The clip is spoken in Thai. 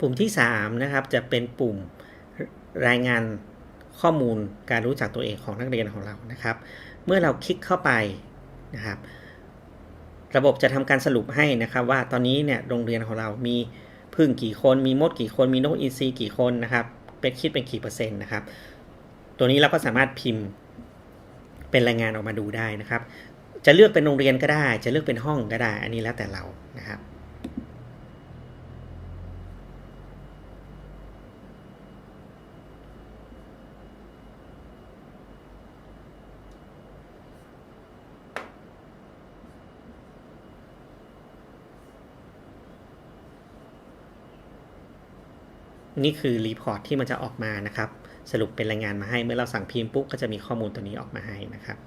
ปุ่มที่ 3 นะครับ จะเป็นปุ่มรายงานข้อมูลการรู้จักตัวเองของนักเรียนของเรานะครับ เมื่อเราคลิกเข้าไปนะครับ ระบบจะทำการสรุปให้นะครับ ว่าตอนนี้เนี่ยโรงเรียนของเรามีพึ่งกี่คน มีมดกี่คน มีนกอินทรีกี่คนนะครับ เป็นคิดเป็นกี่เปอร์เซ็นต์นะครับ ตัวนี้เราก็สามารถพิมพ์เป็นรายงานออกมาดูได้นะครับ จะเลือกเป็นโรงเรียนก็ได้ จะเลือกเป็นห้องก็ได้ อันนี้แล้วแต่เรา นี่คือรีพอร์ตที่มันจะออกมานะครับ สรุปเป็นรายงานมาให้ เมื่อเราสั่งพิมพ์ปุ๊บก็จะมีข้อมูลตัวนี้ออกมาให้นะครับ